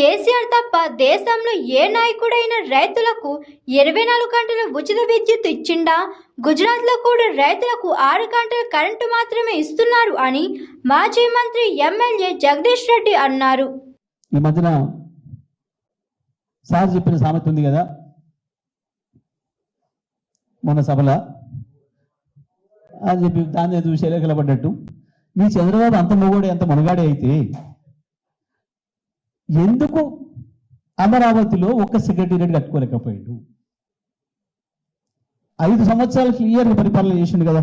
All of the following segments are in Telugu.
కేసీఆర్ తప్ప దేశంలో ఏ నాయకుడైనా రైతులకు ఇరవై నాలుగు గంటల ఉచిత విద్యుత్ ఇచ్చిండా? గుజరాత్లో కూడా రైతులకు ఆరు గంటల కరెంటు మాత్రమే ఇస్తున్నారు అని మాజీ మంత్రి ఎమ్మెల్యే జగదీష్ రెడ్డి అన్నారు. ఈ మధ్యన సార్ చెప్పిన సామెత ఉంది కదా? మన సభలో. అని చెప్పి దాన్ని చూసి ఎలకలపడ్డట్టు మీ చంద్రబాబు అంత మొగోడే అంత మునగాడే అయితే ఎందుకు అమరావతిలో ఒక్క సెక్రటేరియట్ కట్టుకోలేకపోయాడు? ఐదు సంవత్సరాలు క్లియర్గా పరిపాలన చేసిండు కదా.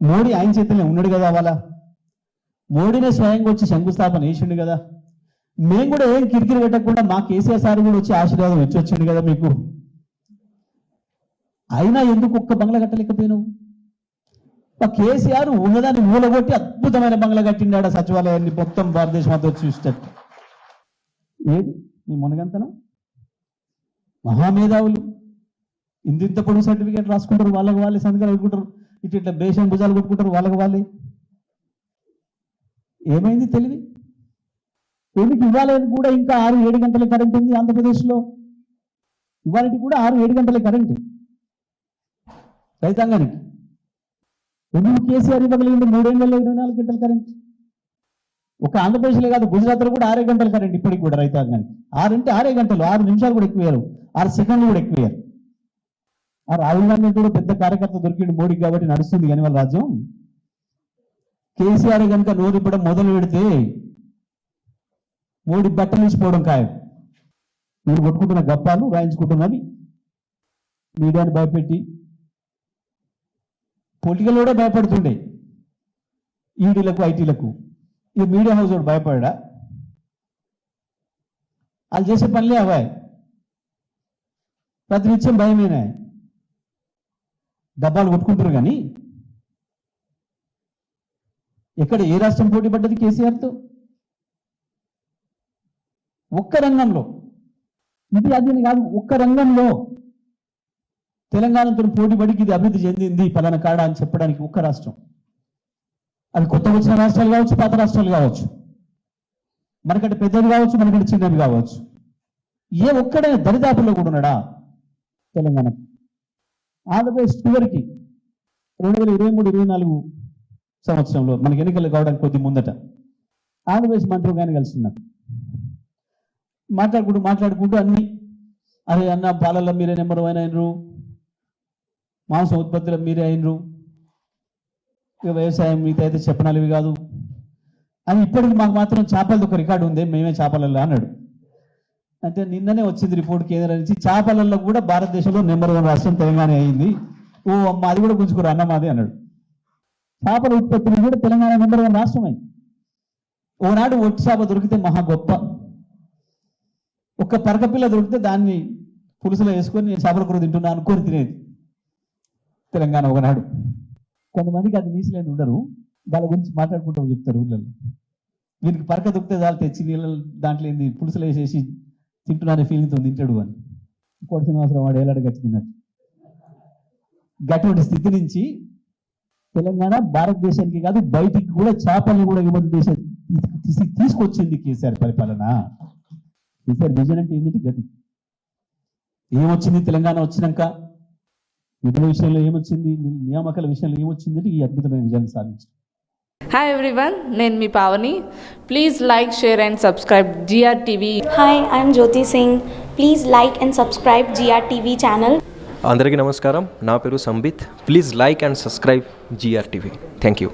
మోడీ ఆయన చేతిలో ఉన్నాడు కదా వాళ్ళ మోడీనే స్వయంగా వచ్చి శంకుస్థాపన చేసిండు కదా. మేము కూడా ఏం కిరికిరి పెట్టకుండా మా కేసీఆర్ సార్ కూడా వచ్చి ఆశీర్వాదం వచ్చి వచ్చిండు కదా మీకు. అయినా ఎందుకు ఒక్క బంగ్లా కట్టలేకపోయినావు? మా కేసీఆర్ ఉన్నదాన్ని మూలగొట్టి అద్భుతమైన బంగ్లా కట్టిండాడు సచివాలయాన్ని మొత్తం భారతదేశం అంతా చూసేటట్టు ఏది? మీ మునగంతనం? మహామేధావులు. ఇంత పొడుగు సర్టిఫికేట్ రాసుకుంటారు వాళ్ళకి వాళ్ళే సంతకాలు పెట్టుకుంటారు ఇటు ఇట్లా బేషన్ భుజాలు కొట్టుకుంటారు వాళ్ళకి వాళ్ళే. ఏమైంది తెలివి? ఏమిటి ఇవ్వాలని కూడా ఇంకా ఆరు ఏడు గంటల కరెంట్ ఉంది ఆంధ్రప్రదేశ్లో? ఇవాళకి కూడా ఆరు ఏడు గంటల కరెంటు. రైతాంగానికి. ఎందుకు కేసీఆర్ ఇవ్వగలిగింది మూడేళ్ళలో ఇరవై నాలుగు గంటల కరెంట్? ఒక ఆంధ్రప్రదేశ్లో కాదు గుజరాత్లో కూడా ఆరే గంటలు కరెంట్ ఇప్పటికి కూడా రైతాంగానికి. ఆరంటే ఆరే గంటలు ఆరు నిమిషాలు కూడా ఎక్కువయ్యారు ఆరు సెకండ్లు కూడా ఎక్కువయ్యారు ఆ రాహుల్ గాంధీ కూడా పెద్ద కార్యకర్త దొరికిండు మోడీకి కాబట్టి నడుస్తుంది కానీ వాళ్ళ రాజ్యం. కేసీఆర్ కనుక నోరు ఇప్పడం మొదలు పెడితే మోడీ బట్టలు తీసిపోవడం ఖాయం. మీరు కొట్టుకుంటున్న గప్పాలు రాయించుకుంటున్నవి. మీడియాని భయపెట్టి పొలిటికల్ కూడా భయపడుతుండే. ఈడీలకు ఐటీలకు. ఈ మీడియా హౌస్ వాడు భయపడా వాళ్ళు చేసే పనులే అవాయ్. ప్రతినిత్యం భయమేనా డబ్బాలు కొట్టుకుంటారు కానీ ఎక్కడ ఏ రాష్ట్రం పోటీ పడ్డది కేసీఆర్తో? ఒక్క రంగంలో. ఇది అది కాదు ఒక్క రంగంలో తెలంగాణతో పోటీ పడికి ఇది అభివృద్ధి చెందింది పలానా కాడ అని చెప్పడానికి ఒక్క రాష్ట్రం. అది కొత్త వచ్చిన రాష్ట్రాలు కావచ్చు పాత రాష్ట్రాలు కావచ్చు. మనకంటే పెద్దది కావచ్చు మనకంటే చిన్నది కావచ్చు. ఏ ఒక్కడే దరిదాపుల్లో కూడా ఉన్నాడా? తెలంగాణ. ఆంధ్రప్రదేశ్ చివరికి రెండు వేల ఇరవై మూడు ఇరవై నాలుగు సంవత్సరంలో మనకి ఎన్నికలు కావడానికి కొద్ది ముందట ఆంధ్రప్రదేశ్ మంత్రులు కానీ కలిసిన్నారు మాట్లాడుకుంటూ మాట్లాడుకుంటూ అన్ని అరే అన్న పాలల్లో మీరే నెంబర్ వన్ అయినరు మాంసం ఉత్పత్తిలో మీరే అయినరు ఇక వ్యవసాయం మీతో అయితే చెప్పనాలివి కాదు. అని ఇప్పటికి మాకు మాత్రం చేపలది ఒక రికార్డు ఉంది మేమే చేపలలో అన్నాడు. అంటే నిన్ననే వచ్చింది రిపోర్ట్ కేంద్రం నుంచి చేపలలో కూడా భారతదేశంలో నెంబర్ వన్ రాష్ట్రం తెలంగాణ అయింది. ఓ అమ్మ అది కూడా గుంజుకురా అన్న మాది అన్నాడు. చేపల ఉత్పత్తిని కూడా తెలంగాణ నెంబర్ వన్ రాష్ట్రం అయింది ఓనాడు ఒట్టి చేప దొరికితే మహా గొప్ప. ఒక్క పరకపిల్ల దొరికితే దాన్ని పులుసులో వేసుకొని చేపల కూర తింటున్నా అనుకొని తినేది తెలంగాణ ఒకనాడు. కొంతమందికి అది నీసులేని ఉండరు వాళ్ళ గురించి మాట్లాడుకుంటూ చెప్తారు ఊళ్ళల్లో వీరికి పరక దొరికితే చాలు తెచ్చి నీళ్ళ దాంట్లో ఏంది పులుసులు వేసేసి తింటున్నానే ఫీలింగ్తో తింటాడు అని ఇంకోటి శ్రీనివాసరావు వాడు ఏలాడు గట్టి తిన్నట్టు గటువంటి స్థితి నుంచి తెలంగాణ భారతదేశానికి కాదు బయటికి కూడా చేపల్ని కూడా ఇబ్బంది దేశం తీసుకొచ్చింది కేసీఆర్ పరిపాలన. కేసీఆర్ విజన్ అంటే ఏంటి గతి? ఏమొచ్చింది? తెలంగాణ వచ్చినాక నిధుల విషయంలో ఏమొచ్చింది? నియామకాల విషయంలో ఏమొచ్చింది ఈ అద్భుతమైన విజయాన్ని సాధించింది. హాయ్ ఎవ్రీవన్ నేను మీ Pavani. Please like share and subscribe GR TV Hi, I'm Jyoti Singh. Please like and subscribe GRTV channel. అందరికీ నమస్కారం. నా పేరు Sambit. Please like and subscribe GR TV thank you